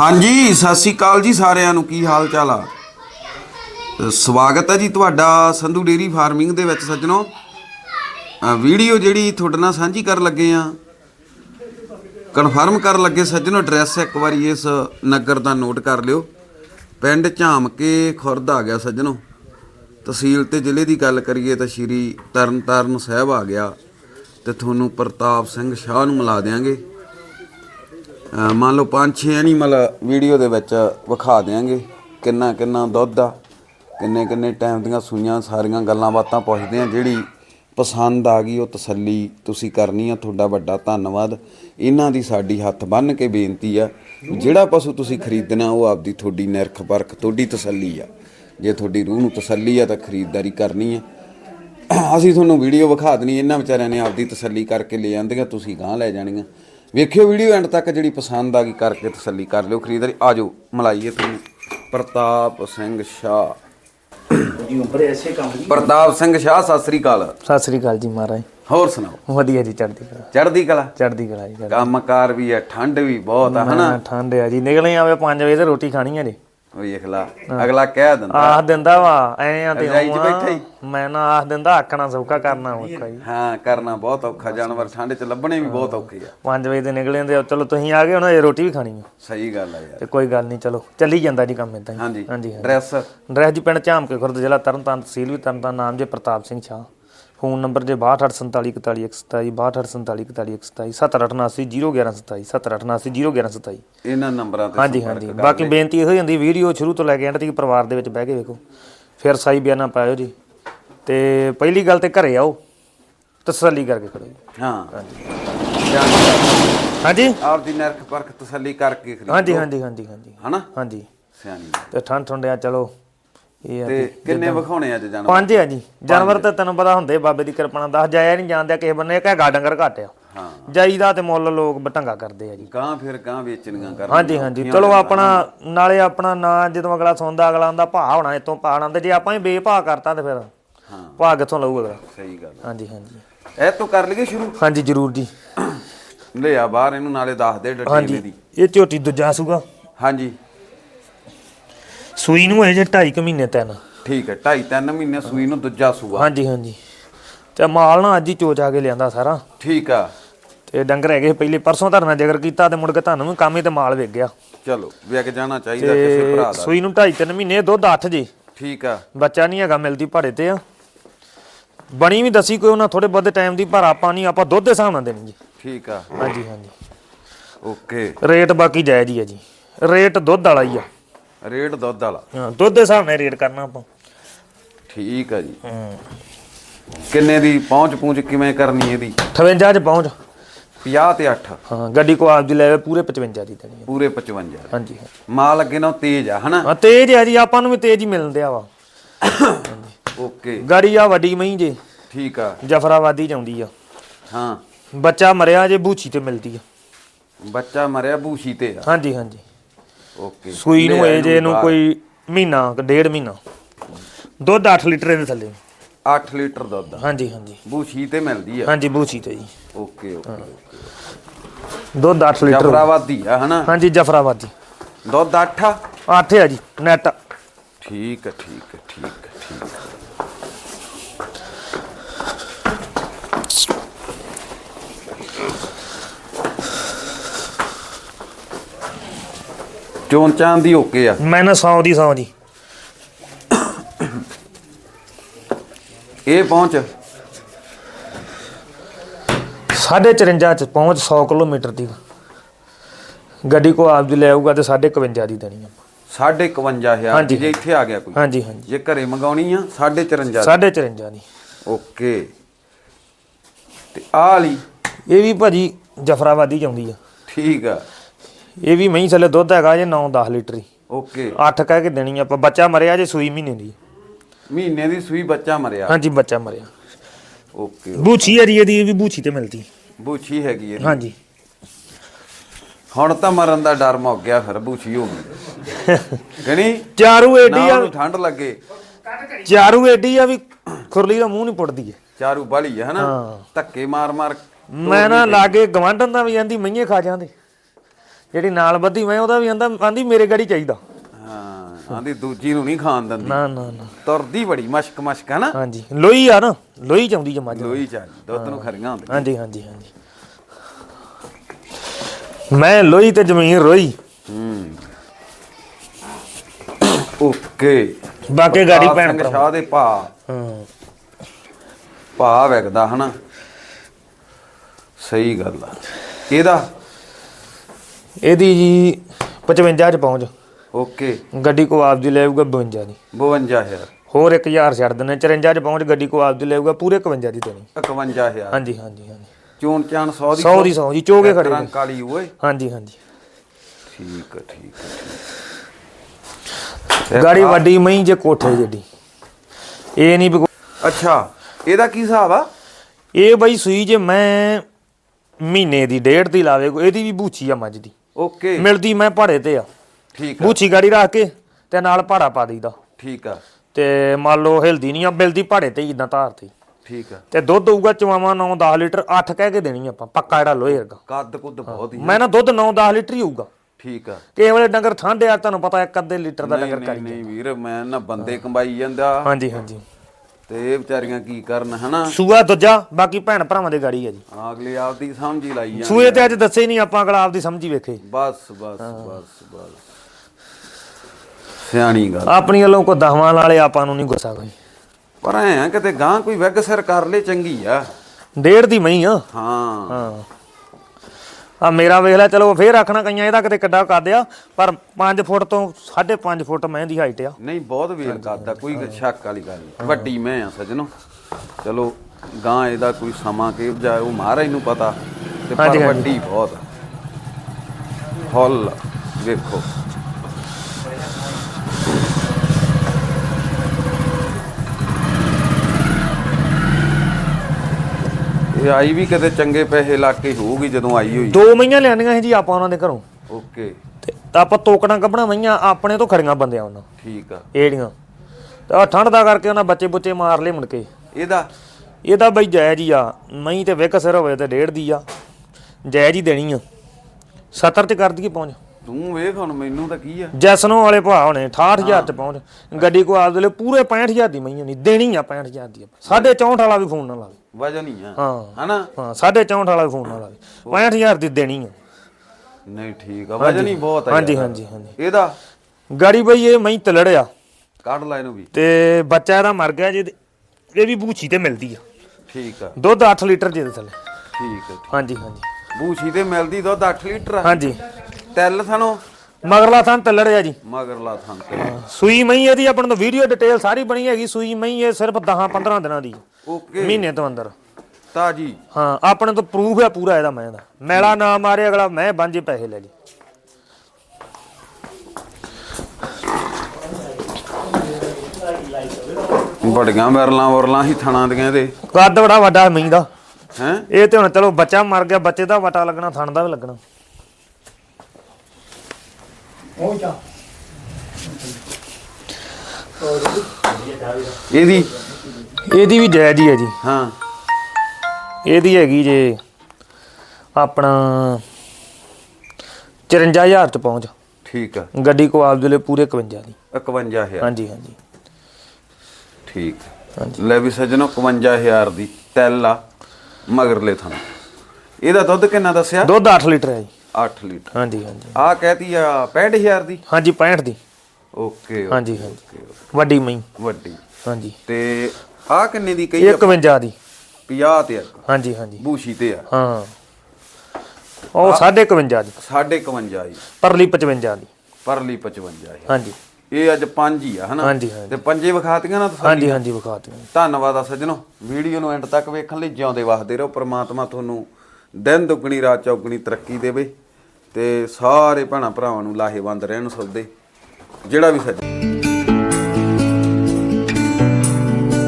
ਹਾਂਜੀ, ਸਤਿ ਸ੍ਰੀ ਅਕਾਲ ਜੀ ਸਾਰਿਆਂ ਨੂੰ। ਕੀ ਹਾਲ ਚਾਲ ਆ ਸਵਾਗਤ ਹੈ ਜੀ ਤੁਹਾਡਾ ਸੰਧੂ ਡੇਰੀ ਫਾਰਮਿੰਗ ਦੇ ਵਿੱਚ ਸੱਜਣੋ। ਵੀਡੀਓ ਜਿਹੜੀ ਤੁਹਾਡੇ ਨਾਲ ਸਾਂਝੀ ਕਰਨ ਲੱਗੇ ਆ। ਕਨਫਰਮ ਕਰਨ ਲੱਗੇ ਸੱਜਣੋ, ਐਡਰੈਸ ਇੱਕ ਵਾਰੀ ਇਸ ਨਗਰ ਦਾ ਨੋਟ ਕਰ ਲਿਓ। ਪਿੰਡ ਝਾਮ ਕੇ ਖੁਰਦ ਆ ਗਿਆ ਸੱਜਣੋ। ਤਹਿਸੀਲ ਤੇ ਜ਼ਿਲ੍ਹੇ ਦੀ ਗੱਲ ਕਰੀਏ ਤਾਂ ਸ਼੍ਰੀ ਤਰਨਤਾਰਨ ਸਾਹਿਬ ਆ ਗਿਆ। ਤੇ ਤੁਹਾਨੂੰ ਪ੍ਰਤਾਪ ਸਿੰਘ ਸ਼ਾਹ ਨੂੰ ਮਿਲਾ ਦਿਆਂਗੇ। ਮੰਨ ਲਓ ਪੰਜ ਛੇ ਐਨੀਮਲ ਵੀਡੀਓ ਦੇ ਵਿੱਚ ਵਿਖਾ ਦਿਆਂਗੇ ਕਿੰਨਾ ਕਿੰਨਾ ਦੁੱਧ ਆ, ਕਿੰਨੇ ਕਿੰਨੇ ਟਾਈਮ ਦੀਆਂ ਸੂਈਆਂ, ਸਾਰੀਆਂ ਗੱਲਾਂ ਬਾਤਾਂ ਪੁੱਛਦੇ ਆ, ਜਿਹੜੀ ਪਸੰਦ ਆ ਗਈ ਉਹ ਤਸੱਲੀ ਤੁਸੀਂ ਕਰਨੀ ਆ, ਤੁਹਾਡਾ ਵੱਡਾ ਧੰਨਵਾਦ। ਇਹਨਾਂ ਦੀ ਸਾਡੀ ਹੱਥ ਬੰਨ੍ਹ ਕੇ ਬੇਨਤੀ ਆ, ਜਿਹੜਾ ਪਸ਼ੂ ਤੁਸੀਂ ਖਰੀਦਣਾ, ਉਹ ਆਪਦੀ ਤੁਹਾਡੀ ਨਿਰਖ ਪਰਖ, ਤੁਹਾਡੀ ਤਸੱਲੀ ਆ। ਜੇ ਤੁਹਾਡੀ ਰੂਹ ਨੂੰ ਤਸੱਲੀ ਆ ਤਾਂ ਖਰੀਦਦਾਰੀ ਕਰਨੀ ਆ। ਅਸੀਂ ਤੁਹਾਨੂੰ ਵੀਡੀਓ ਵਿਖਾ ਦੇਣੀ ਇਹਨਾਂ ਵਿਚਾਰਿਆਂ ਨੇ ਆਪਦੀ ਤਸੱਲੀ ਕਰਕੇ ਲੈ ਜਾਂਦੀਆਂ ਤੁਸੀਂ ਗਾਂ ਲੈ ਜਾਣੀਆਂ। ਵੇਖਿਓ ਵੀਡੀਓ ਐਂਡ ਤੱਕ ਜਿਹੜੀ ਪਸੰਦ ਆ ਗਈ ਕਰਕੇ ਤਸੱਲੀ ਕਰ ਲਿਓ ਖਰੀਦਦਾਰੀ ਆਜੋ ਮਲਾਈਏ ਤੁਹਾਨੂੰ ਪ੍ਰਤਾਪ ਸਿੰਘ ਸ਼ਾਹ। ਜੀ ਉਮਰ ਐਸੇ ਕੰਮ ਦੀ ਪ੍ਰਤਾਪ ਸਿੰਘ ਸ਼ਾਹ ਸਤਿ ਸ੍ਰੀ ਅਕਾਲ। ਸਤਿ ਸ੍ਰੀ ਅਕਾਲ ਜੀ ਮਹਾਰਾਜ। ਹੋਰ ਸੁਣਾਓ? ਵਧੀਆ ਜੀ ਚੜ੍ਹਦੀ ਕਲਾ। ਚੜ੍ਹਦੀ ਕਲਾ? ਚੜ੍ਹਦੀ ਕਲਾ ਜੀ ਚੜ੍ਹਦੀ ਕੰਮਕਾਰ ਵੀ ਹੈ ਠੰਡ ਵੀ ਬਹੁਤ ਆ ਹਨਾ। ਠੰਡ ਆ ਜੀ। ਨਿਕਲੇ ਆਵੇ 5 ਵਜੇ ਤੇ ਰੋਟੀ ਖਾਣੀ ਆ ਜੀ। ਉਹ ਵੇਖ ਲਾ ਅਗਲਾ ਕਹਿ ਦਿੰਦਾ। ਆਖ ਦਿੰਦਾ ਵਾ ਐ ਆ ਤੇ ਰਜਾਈ 'ਚ। ਬੈਠਾ ਹੀ। ਮੈਂ ਨਾ ਆਖ ਦਿੰਦਾ ਆਖਣਾ ਸੌਖਾ ਕਰਨਾ ਔਖਾ ਜੀ ਹਾਂ ਕਰਨਾ ਬਹੁਤ ਔਖਾ ਜਾਨਵਰ ਠੰਡ 'ਚ ਲੱਭਣੇ ਵੀ ਬਹੁਤ ਔਖੇ ਆ। 5 ਵਜੇ ਤੇ ਨਿਕਲੇ ਹੁੰਦੇ ਆ, ਚਲੋ ਤੁਸੀਂ ਆ ਗਏ ਹੁਣ ਇਹ ਰੋਟੀ ਵੀ ਖਾਣੀ ਆ। ਸਹੀ ਗੱਲ ਆ ਯਾਰ। ਤੇ ਕੋਈ ਗੱਲ ਨਹੀਂ ਚਲੋ ਚੱਲੀ ਜਾਂਦਾ ਜੀ ਕੰਮ ਇਦਾਂ ਹੀ। ਹਾਂਜੀ। ਡਰੈਸ? ਡਰੈਸ ਜੀ ਪਿੰਡ ਝਾਮ ਕੇ ਖੁਰਦ ਜ਼ਿਲ੍ਹਾ ਤਰਨਤਾਰਨ ਤਹਿਸੀਲ ਵੀ ਤਰਨਤਾਰਨ ਨਾਮ ਜੇ ਪ੍ਰਤਾਪ ਸਿੰਘ ਸ਼ਾਹ। ਫੋਨ ਨੰਬਰ ਜੇ 6248414127 6248414127 78801127 78801127 ਇਹਨਾਂ ਨੰਬਰਾਂ ਤੇ ਹਾਂਜੀ ਹਾਂਜੀ। ਬਾਕੀ ਬੇਨਤੀ ਇਹੋ ਹੀ ਹੁੰਦੀ ਵੀਡੀਓ ਸ਼ੁਰੂ ਤੋਂ ਲੈ ਕੇ ਐਂਡ ਤੱਕ ਪਰਿਵਾਰ ਦੇ ਵਿੱਚ ਬਹਿ ਕੇ ਵੇਖੋ। ਫਿਰ ਸਾਈ ਬਿਆਨਾ ਪਾਇਓ ਜੀ। ਤੇ ਪਹਿਲੀ ਗੱਲ ਤੇ ਘਰੇ ਆਓ ਤਸੱਲੀ ਕਰਕੇ ਖੜੋ ਹਾਂ। ਜਾਣ ਹਾਂਜੀ? ਆਪਦੀ ਨਰਖ ਪਰਖ ਤਸੱਲੀ ਕਰਕੇ ਖਰੀਦ ਹਾਂਜੀ ਹਾਂਜੀ ਹਾਂਜੀ ਹਾਂਜੀ। ਹਨਾ? ਹਾਂਜੀ। ਸਿਆਣੀ ਤੇ ਠੰਡ ਠੰਡਿਆ ਚਲੋ। ਇਹ ਆ ਤੇ ਕਿੰਨੇ ਵਿਖਾਉਣੇ ਅੱਜ ਜਾਨਵਰ? ਪੰਜ ਆ ਜੀ ਜਾਨਵਰ ਤਾਂ ਤੈਨੂੰ ਪਤਾ ਹੁੰਦੇ ਬਾਬੇ ਦੀ ਕਿਰਪਾ ਨਾਲ। ਦੱਸ ਜਾਇਆ ਨਹੀਂ ਜਾਂਦੇ ਕਿਸੇ ਬੰਨੇ ਇੱਕ ਹੈਗਾ ਡੰਗਰ ਘੱਟ ਆ ਹਾਂ ਜਾਈਦਾ ਤੇ ਮੁੱਲ ਲੋਕ ਬਟੰਗਾ ਕਰਦੇ ਆ ਜੀ। ਗਾਂ ਫਿਰ ਗਾਂ ਵੇਚਣੀਆਂ ਕਰ ਹਾਂਜੀ ਹਾਂਜੀ। ਚਲੋ ਆਪਣਾ ਨਾਲੇ ਆਪਣਾ ਨਾਂ ਜਦੋਂ ਅਗਲਾ ਸੁਣਦਾ ਅਗਲਾ ਆਂਦਾ ਭਾਅ ਹੋਣਾ ਇਤੋਂ ਭਾਅ ਆਂਦਾ ਜੇ ਆਪਾਂ ਹੀ ਬੇਭਾਅ ਕਰਤਾ ਤੇ ਫਿਰ ਹਾਂ। ਭਾਅ ਕਿੱਥੋਂ ਲਊ ਅਗਲਾ? ਸਹੀ ਗੱਲ ਹਾਂਜੀ ਹਾਂਜੀ। ਇਹ ਤੋਂ ਕਰ ਲਈਏ ਸ਼ੁਰੂ? ਹਾਂਜੀ ਜਰੂਰ ਜੀ। ਲੈ ਆ ਬਾਹਰ ਇਹਨੂੰ ਨਾਲੇ ਦੱਸ ਦੇ ਹਾਂਜੀ। ਦੀ। ਇਹ ਝੋਟੀ ਦੂਜਾ ਸੂਗਾ। ਹਾਂਜੀ। ਸੂਈ ਨੂੰ ਅਜੇ 2.5 ਮਹੀਨੇ ਤਿੰਨ। ਠੀਕ ਹੈ ਢਾਈ ਤਿੰਨ ਮਹੀਨੇ ਸੂਈ ਨੂੰ ਦੂਜਾ ਸੂਆ। ਹਾਂਜੀ ਹਾਂਜੀ। ਤੇ ਮਾਲ ਨਾ ਅੱਜ ਹੀ ਚੋਚ ਆ ਕੇ ਲਿਆਂਦਾ ਸਾਰਾ। ਠੀਕ ਆ। ਤੇ ਡੰਗਰ ਹੈਗੇ ਪਹਿਲੇ ਪਰਸੋਂ ਧਰਨਾ ਜ਼ਿਕਰ ਕੀਤਾ ਤੇ ਮੁੜ ਕੇ ਤੁਹਾਨੂੰ ਕੰਮ ਹੀ ਤੇ ਮਾਲ ਵੇਖ ਗਿਆ। ਚਲੋ ਵਿਕ ਜਾਣਾ ਚਾਹੀਦਾ ਕਿਸੇ ਭਰਾ ਦਾ। ਸੂਈ ਨੂੰ 2.5 3 ਮਹੀਨੇ ਦੁੱਧ 8 ਜੀ। ਠੀਕ ਆ। ਬੱਚਾ ਨਹੀਂ ਹੈਗਾ ਮਿਲਦੀ ਭਾੜੇ ਤੇ ਆ। ਬਣੀ ਵੀ ਦੱਸੀ ਕੋਈ ਉਹਨਾਂ ਥੋੜੇ ਬਹੁਤੇ ਟਾਈਮ ਦੀ ਪਰ ਆਪਾਂ ਨਹੀਂ ਆਪਾਂ ਦੁੱਧ ਦੇ ਹਿਸਾਬ ਨਾਲ ਦੇਣੀ ਜੀ। ਠੀਕ ਆ। ਹਾਂਜੀ ਹਾਂਜੀ। ਓਕੇ। ਰੇਟ ਬਾਕੀ ਜਾਇਜ਼ ਹੀ ਆ ਜੀ। ਰੇਟ ਦੁੱਧ ਵਾਲਾ ਹੀ ਆ। ਰੇਟ ਦੁੱਧ ਵਾਲਾ। ਹਾਂ ਦੁੱਧ ਦੇ ਹਿਸਾਬ ਨਾਲ ਰੇਟ ਕਰਨਾ ਆਪਾਂ। ਠੀਕ ਆ ਜੀ। ਕਿੰਨੇ ਦੀ ਪਹੁੰਚ ਪੂੰਚ ਕਿਵੇਂ ਕਰਨੀ ਇਹਦੀ? 58 ਚ ਪਹੁੰਚ। 50 ਤੇ 8 ਹਾਂ ਗੱਡੀ ਕੋ ਆਪ ਦੀ ਲੈਵੇ ਪੂਰੇ 55 ਦੀ ਦੇਣੀ ਪੂਰੇ 55 ਹਾਂਜੀ। ਮਾਲ ਅੱਗੇ ਨਾਲ ਤੇਜ਼ ਆ ਹਨਾ? ਹਾਂ ਤੇਜ਼ ਆ ਜੀ ਆਪਾਂ ਨੂੰ ਵੀ ਤੇਜ਼ ਹੀ ਮਿਲਣ ਦਿਆ ਵਾ। ਓਕੇ। ਗਾੜੀ ਆ ਵੱਡੀ ਮਹੀਂ ਜੇ। ਠੀਕ ਆ। ਜਫਰਾਬਾਦੀ ਜਾਂਦੀ ਆ। ਹਾਂ। ਬੱਚਾ ਮਰਿਆ ਜੇ ਬੂਚੀ ਤੇ ਮਿਲਦੀ ਆ। ਬੱਚਾ ਮਰਿਆ ਬੂਸ਼ੀ ਤੇ ਆ। ਹਾਂਜੀ ਹਾਂਜੀ। ਓਕੇ ਸੂਈ ਨੂੰ ਇਹ ਜੇ ਬਾਹਰ। ਕੋਈ ਮਹੀਨਾ ਕੁ ਡੇਢ ਮਹੀਨਾ। ਦੁੱਧ 8 ਲੀਟਰ ਦੇ ਥੱਲੇ। 8 ਲੀਟਰ ਦੁੱਧ ਆ। ਹਾਂਜੀ ਹਾਂਜੀ। ਬੂਸ਼ੀ ਤੇ ਮਿਲਦੀ ਆ। ਹਾਂਜੀ ਬੂਚੀ ਤੇ ਜੀ। ਓਕੇ ਓਕੇ ਦੁੱਧ 8 ਲੀਟਰ। ਜਫਰਾਬਾਦੀ ਆ ਹਨਾ? ਹਾਂਜੀ ਜਫਰਾਬਾਦੀ ਦੁੱਧ 8 ਆ? 8 ਆ ਜੀ ਨੈਟ। ਠੀਕ ਹੈ ਠੀਕ ਹੈ ਠੀਕ ਹੈ ਠੀਕ ਹੈ ਚੋਣ ਚਾਂ ਦੀ ਓਕੇ ਆ। ਮੈਂ ਨਾ 100 ਦੀ 100 ਜੀ ਇਹ ਪਹੁੰਚ। 54 ਚ ਪਹੁੰਚ 100 ਕਿਲੋਮੀਟਰ ਦੀ। ਗੱਡੀ ਕੋ ਆਪ ਜੀ ਲੈ ਆਊਗਾ ਤੇ 51 ਦੀ ਦੇਣੀ ਆ। 51000 ਹਾਂਜੀ। ਜੇ ਇੱਥੇ ਆ ਗਿਆ ਕੋਈ। ਹਾਂਜੀ ਹਾਂਜੀ। ਜੇ ਘਰੇ ਮੰਗਾਉਣੀ ਆ 54 54 ਦੀ। ਓਕੇ। ਤੇ ਆਹ ਵਾਲੀ। ਇਹ ਵੀ ਭਾਜੀ ਜਫਰਾਬਾਦੀ ਚ ਆਉਂਦੀ ਆ। ਠੀਕ ਆ। ਇਹ ਵੀ ਮਹੀਂ ਥੱਲੇ ਦੁੱਧ ਹੈਗਾ ਜੇ 9-10 ਲੀਟਰ ਹੀ। ਓਕੇ। 8 ਕਹਿ ਕੇ ਦੇਣੀ ਆਪਾਂ। ਬੱਚਾ ਮਰਿਆ ਜੇ ਸੂਈ ਮਹੀਨੇ ਦੀ। ਮਹੀਨੇ ਦੀ ਸੂਈ ਬੱਚਾ ਮਰਿਆ। ਹਾਂਜੀ ਬੱਚਾ ਮਰਿਆ। ਓਕੇ ਬੂਛੀ ਜੀ ਇਹਦੀ ਇਹ ਵੀ ਬੂਛੀ ਤੇ ਮਿਲਦੀ। ਬੂਛੀ ਹੈਗੀ ਇਹਦੀ। ਹਾਂਜੀ। ਹੁਣ ਤਾਂ ਮਰਨ ਦਾ ਡਰ ਮੁੱਕ ਗਿਆ ਫਿਰ ਬੂਛੀ ਹੋ ਗਈ ਗਣੀ ਚਾਰੂ ਨਾ ਏਡੀ ਆ। ਉਹਨੂੰ ਠੰਡ ਲੱਗੇ। ਚਾਰੂ ਏਡੀ ਆ ਵੀ ਖੁਰਲੀ ਦਾ ਮੂੰਹ ਨਹੀਂ ਪੁੱਟਦੀ ਏ। ਚਾਰੂ ਬਾਲੀ ਹੈ ਹਨਾ? ਹਾਂ। ਧੱਕੇ ਮਾਰ ਮਾਰ ਮੈਂ ਨਾ ਲਾਗੇ ਗਵਾਂਢਣ ਦਾ ਵੀ ਜਾਂਦੀ ਮਈਏ ਖਾ ਜਾਂਦੇ। ਜਿਹੜੀ ਨਾਲ ਬੱਧੀ ਮੈਂ ਉਹਦਾ ਵੀ ਆਂਦਾ ਆਂਦੀ ਮੇਰੇ ਗਾੜੀ ਚਾਹੀਦਾ। ਹਾਂ ਆਂਦੀ ਦੂਜੀ ਨੂੰ ਨਹੀਂ ਖਾਣ ਦਿੰਦੀ। ਨਾ ਨਾ ਨਾ। ਤੁਰਦੀ ਬੜੀ ਮਸ਼ਕ ਮਸ਼ਕ ਹੈ ਨਾ? ਹਾਂਜੀ ਲੋਈ ਆ ਨਾ ਲੋਈ ਚਾਉਂਦੀ ਜਮਾ ਲੋਈ ਚਾਹੀ ਦੁੱਧ ਨੂੰ ਖਰੀਆਂ ਹੁੰਦੀਆਂ। ਹਾਂਜੀ ਹਾਂਜੀ ਹਾਂਜੀ। ਮੈਂ ਲੋਈ ਤੇ ਜ਼ਮੀਨ ਰੋਈ। ਹੂੰ। ਓਕੇ। ਬਾਕੀ ਗਾੜੀ ਭੈਣ ਭਰਾ ਸ਼ਾਹ ਦੇ ਭਾ। ਹਾਂ। ਭਾ ਵਗਦਾ ਹਨਾ? ਸਹੀ ਗੱਲ ਆ। ਇਹਦਾ ਇਹਦੀ ਜੀ 55 ਚ ਪਹੁੰਚ। ਓਕੇ। ਗੱਡੀ ਕੋ ਆਪ ਦੀ ਲੈਊਗਾ 52 ਦੀ। 52000 ਹੋਰ 1000 ਛੱਡ ਦਿੰਨੇ 54 ਚ ਪਹੁੰਚ ਗੱਡੀ ਕੋ ਆਪ ਦੀ ਲੈਊਗਾ ਪੂਰੇ 51 ਦੀ ਦੇਣੀ। 51000 ਹਾਂਜੀ ਹਾਂਜੀ ਹਾਂਜੀ। ਚੋਣ ਚਾਣ 100 ਦੀ 100 ਦੀ 100 ਜੀ ਚੋਗੇ ਖੜੇ। ਰੰਗ ਕਾਲੀ ਓਏ। ਹਾਂਜੀ ਹਾਂਜੀ। ਠੀਕ ਆ ਠੀਕ ਠੀਕ ਗਾੜੀ ਵੱਡੀ ਮਹੀਂ ਜੇ ਕੋਠੇ ਜੱਡੀ ਇਹ ਨਹੀਂ ਕੋ- ਅੱਛਾ ਇਹਦਾ ਕੀ ਹਿਸਾਬ ਆ? ਇਹ ਬਈ ਸੂਈ ਜੇ ਮੈਂ ਮਹੀਨੇ ਦੀ ਡੇਢ ਦੀ ਲਾਵੇ ਕੋਈ ਇਹਦੀ ਵੀ ਬੂਚੀ ਆ ਮੱਝ ਦੀ। ਓਕੇ ਮਿਲਦੀ ਮੈਂ ਪਹਾੜੇ ਤੇ ਆ। ਠੀਕ ਆ। ਬੂਚੀ ਗਾੜੀ ਰੱਖ ਕੇ ਤੇ ਨਾਲ ਪਹਾੜਾ ਪਾ ਦਈਦਾ। ਠੀਕ ਆ। ਤੇ ਮੰਨ ਲਓ ਹਿਲਦੀ ਨਹੀਂ ਆ ਮਿਲਦੀ ਪਹਾੜੇ ਤੇ ਜਿੱਦਾਂ ਧਾਰ ਤੇ। ਠੀਕ ਆ। ਤੇ ਦੁੱਧ ਹੋਊਗਾ ਚਵਾਵਾਂ 9-10 ਲੀਟਰ 8 ਕਹਿ ਕੇ ਦੇਣੀ ਆਪਾਂ ਪੱਕਾ ਜਿਹੜਾ ਲੋਹੇ ਵਰਗਾ। ਕੱਦ ਕੁੱਦ ਬਹੁਤ ਹੀ। ਮੈਂ ਨਾ ਦੁੱਧ 9-10 ਲੀਟਰ ਹੀ ਹੋਊਗਾ। ਠੀਕ ਆ। ਕਿਸੇ ਵੇਲੇ ਡੰਗਰ ਠੰਡੇ ਆ ਤੁਹਾਨੂੰ ਪਤਾ ਇੱਕ ਅੱਧੇ ਲੀਟਰ ਦਾ ਡੰਗਰ ਕਰੀ ਨਹੀਂ ਵੀਰ ਮੈਂ ਨਾ ਬੰਦੇ ਕੰਬਾਈ ਜਾਂਦਾ। ਹਾਂਜੀ ਹਾਂਜੀ। ਤੇ ਇਹ ਵਿਚਾਰੀਆਂ ਕੀ ਕਰਨ ਹਨਾ? ਸੂਆ ਦੂਜਾ ਬਾਕੀ ਭੈਣ ਭਰਾਵਾਂ ਦੀ ਗਾੜੀ ਹੈ ਜੀ। ਅਗਲੇ ਆਪਦੀ ਸਮਝ ਹੀ ਲਾਈ ਜਾਂਦੇ ਸੂਏ ਤੇ ਅੱਜ ਦੱਸੇ ਨਹੀਂ ਆਪਾਂ ਅਗਲਾ ਆਪਦੀ ਸਮਝੀ ਵੇਖੇ। ਬਸ ਬਸ ਬਸ ਬਸ। ਸਿਆਣੀ ਗੱਲ। ਆਪਣੀ ਵੱਲੋਂ ਕੋ ਦਹਵਾਂ ਵਾਲੇ ਆਪਾਂ ਨੂੰ ਨਹੀਂ ਗੁੱਸਾ ਕੋਈ। ਪਰ ਐ ਆ ਕਿਤੇ ਗਾਂ ਕੋਈ ਵੈਗ ਸਿਰ ਕਰ ਲੇ ਚੰਗੀ ਆ। ਡੇਢ ਦੀ ਮਈ ਆ। ਹਾਂ। ਹਾਂ। ਆ ਮੇਰਾ ਵੇਖ ਲੈ ਚਲੋ ਫੇਰ ਰੱਖਣਾ ਕਈਆਂ ਇਹਦਾ ਕਿਤੇ ਕਿੱਡਾ ਕਾਦਿਆ ਪਰ 5 ਫੁੱਟ ਤੋਂ 5.5 ਫੁੱਟ ਮੈਂ ਦੀ ਹਾਈਟ ਆ। ਨਹੀਂ ਬਹੁਤ ਵੇਲ ਕਰਦਾ ਕੋਈ ਸ਼ੱਕ ਵਾਲੀ ਗੱਲ ਨਹੀਂ। ਵੱਡੀ ਮੈਂ ਆ ਸਜਣੋ। ਚਲੋ ਗਾਂ ਇਹਦਾ ਕੋਈ ਸਮਾਂ ਕਿ ਜਾਏ ਉਹ ਮਹਾਰਾਜ ਨੂੰ ਪਤਾ ਤੇ ਪਰ। ਵੱਡੀ ਬਹੁਤ ਫੁੱਲ ਵੇਖੋ। ਇਹ ਆਈ ਵੀ ਕਿਤੇ ਚੰਗੇ ਪੈਸੇ ਲਾ ਕੇ ਹੋਊਗੀ ਜਦੋਂ ਆਈ ਹੋਈ। ਦੋ ਮਈਆਂ ਲਿਆਂਦੀਆਂ ਸੀ ਜੀ ਆਪਾਂ ਉਹਨਾਂ ਦੇ ਘਰੋਂ। ਓਕੇ। ਤੇ ਆਪਾਂ ਤੋਕੜਾਂ ਕੱਢਣਾ ਮਈਆਂ ਆਪਣੇ ਤੋਂ ਖੜੀਆਂ ਬੰਦਿਆਂ ਉਹਨਾਂ। ਠੀਕ ਆ। ਏੜੀਆਂ ਤੇ ਠੰਡ ਦਾ ਕਰਕੇ ਉਹਨਾਂ ਬੱਚੇ ਬੁੱਚੇ ਮਾਰ ਲਏ ਮੁੜ ਕੇ। ਇਹਦਾ? ਇਹਦਾ ਬਈ ਜਾਇਜ਼ ਹੀ ਆ। ਮਈ ਤੇ ਵਿਕ ਸਿਰ ਹੋਵੇ ਤੇ ਡੇਢ ਦੀ ਆ। ਜਾਇਜ਼ ਹੀ ਦੇਣੀ ਆ। 70 ਚ ਕਰ ਦਈਏ ਪਹੁੰਚ। ਤੂੰ ਵੇਖ ਹੁਣ ਮੈਨੂੰ ਤਾਂ ਕੀ ਆ। ਜੈਸਨੋ ਵਾਲੇ ਭਾ ਹੋਣੇ 68000 ਚ ਪਹੁੰਚ। ਗੱਡੀ ਕੋ ਆਪ ਦੇ ਲਈ ਪੂਰੇ 65000 ਦੀ ਮਈ ਹੋਣੀ ਦੇਣੀ ਆ 65000 ਦੀ ਸਾਢੇ 64 ਵਾਲਾ ਵੀ ਫੋਨ ਨਾ ਲਾਵੇ। ਵਜਨ ਹੀ ਆ। ਹਾਂ। ਹਨਾ? ਹਾਂ ਸਾਢੇ 64 ਵਾਲਾ ਵੀ ਫੋਨ ਨਾ ਲਾਵੇ। 65000 ਦੀ ਦੇਣੀ ਆ। ਨਹੀਂ ਠੀਕ ਆ। ਵਜਨ ਹੀ ਬਹੁਤ ਆ ਹਾਂਜੀ। ਹਾਂਜੀ ਹਾਂਜੀ। ਇਹਦਾ? ਗਾੜੀ ਬਈ ਇਹ ਮਈ ਤਲੜਿਆ। ਕੱਢ ਲੈ ਇਹਨੂੰ ਵੀ। ਤੇ ਬੱਚਾ ਇਹਦਾ ਮਰ ਗਿਆ ਜੀ ਇਹ ਵੀ ਬੂਛੀ ਤੇ ਮਿਲਦੀ ਆ। ਠੀਕ ਆ। ਦੁੱਧ 8 ਲੀਟਰ ਜੀ ਦੇ ਥੱਲੇ। ਠੀਕ ਆ। ਹਾਂਜੀ ਹਾਂਜੀ। ਬੂਛੀ ਤੇ ਮਿਲਦੀ ਦੁੱਧ 8 ਲੀਟਰ ਹਾਂਜੀ। ਤਿਲ ਸਾਨੂੰ ਮਗਰਲਾ ਥਾਂ ਤਲੜਿਆ ਜੀ। ਮਗਰਲਾ ਥਾਂ ਤੇ ਸੂਈ ਮਈ ਇਹਦੀ ਆਪਣ ਤੋਂ ਵੀਡੀਓ ਡਿਟੇਲ ਸਾਰੀ ਬਣੀ ਹੈਗੀ। ਸੂਈ ਮਈ ਇਹ ਸਿਰਫ 10 15 ਦਿਨਾਂ ਦੀ। ਓਕੇ ਮਹੀਨੇ ਤੋਂ ਅੰਦਰ। ਤਾਜੀ। ਹਾਂ ਆਪਣੇ ਤੋਂ ਪ੍ਰੂਫ ਹੈ ਪੂਰਾ ਇਹਦਾ ਮੈਂ ਦਾ ਮੈਲਾ ਨਾ ਮਾਰੇ ਅਗਲਾ ਮੈਂ ਬਾਂਝੇ ਪੈਸੇ ਲੈ ਜੀ ਬੜੀਆਂ ਵਰਲਾਂ ਵਰਲਾਂ ਹੀ ਥਣਾ ਦੀਆਂ ਇਹਦੇ। ਕੱਦ ਬੜਾ ਵੱਡਾ ਮਈ ਦਾ। ਹੈ? ਇਹ ਤੇ ਹੁਣ ਚਲੋ ਬੱਚਾ ਮਰ ਗਿਆ ਬੱਚੇ ਦਾ ਵਟਾ ਲੱਗਣਾ ਥਣ ਦਾ ਵੀ ਲੱਗਣਾ। ਇਹਦੀ ਇਹਦੀ ਵੀ ਜਾਇਜ਼ ਹੀ ਹੈ ਜੀ। ਹਾਂ। ਇਹਦੀ ਹੈਗੀ ਜੇ ਆਪਣਾ 54000 ਚ ਪਹੁੰਚ। ਠੀਕ ਆ। ਗੱਡੀ ਕੋ ਆਪ ਦੇ ਲਈ ਪੂਰੇ 51 ਦੀ। 51000 ਹਾਂਜੀ ਹਾਂਜੀ। ਠੀਕ। ਹਾਂਜੀ। ਲੈ ਵੀ ਸੱਜਣੋ 51000 ਦੀ ਤਿਲ ਆ ਮਗਰਲੇ ਥਾਂ। ਇਹਦਾ ਦੁੱਧ ਕਿੰਨਾ ਦੱਸਿਆ? ਦੁੱਧ 8 ਲੀਟਰ ਹੈ ਜੀ। 8 ਲੀਟਰ। ਹਾਂਜੀ ਹਾਂਜੀ। ਆ ਕਹਤੀ ਆ 65000 ਦੀ? ਹਾਂਜੀ 65 ਦੀ। ਓਕੇ ਹਾਂਜੀ ਹਾਂਜੀ। ਵੱਡੀ ਮਈ ਵੱਡੀ। ਹਾਂਜੀ। ਤੇ ਆ ਕਿੰਨੇ ਦੀ ਕਹੀ ਇਹ 51 ਦੀ। 50 ਤੇ ਆ। ਹਾਂਜੀ ਹਾਂਜੀ। ਬੂਸ਼ੀ ਤੇ ਆ। ਹਾਂ ਉਹ 51 ਦੀ। ਸਾਢੇ 51 ਜੀ। ਪਰਲੀ 55 ਦੀ। ਪਰਲੀ 55 ਹੈ ਹਾਂਜੀ। ਇਹ ਅੱਜ ਪੰਜ ਹੀ ਆ ਹਨਾ? ਹਾਂਜੀ, ਹਾਂਜੀ। ਤੇ ਪੰਜੇ ਵਿਖਾਤੀਆਂ ਨਾ ਤੁਸੀਂ? ਹਾਂਜੀ ਹਾਂਜੀ ਵਿਖਾ ਦਿਓ ਧੰਨਵਾਦ ਆ ਸੱਜਣੋ। ਵੀਡੀਓ ਨੂੰ ਐਂਡ ਤੱਕ ਵੇਖਣ ਲਈ ਜਿਉਂਦੇ ਵਸਦੇ ਰਹੋ। ਪ੍ਰਮਾਤਮਾ ਤੁਹਾਨੂੰ ਦਿਨ ਦੁੱਗਣੀ, ਰਾਤ ਚੌਗਣੀ ਤਰੱਕੀ ਦੇਵੇ ਤੇ ਸਾਰੇ ਭੈਣਾਂ ਭਰਾਵਾਂ ਨੂੰ ਲਾਹੇਵੰਦ ਰਹਿਣ ਸੌਦੇ, ਜਿਹੜਾ ਵੀ ਸੱਜ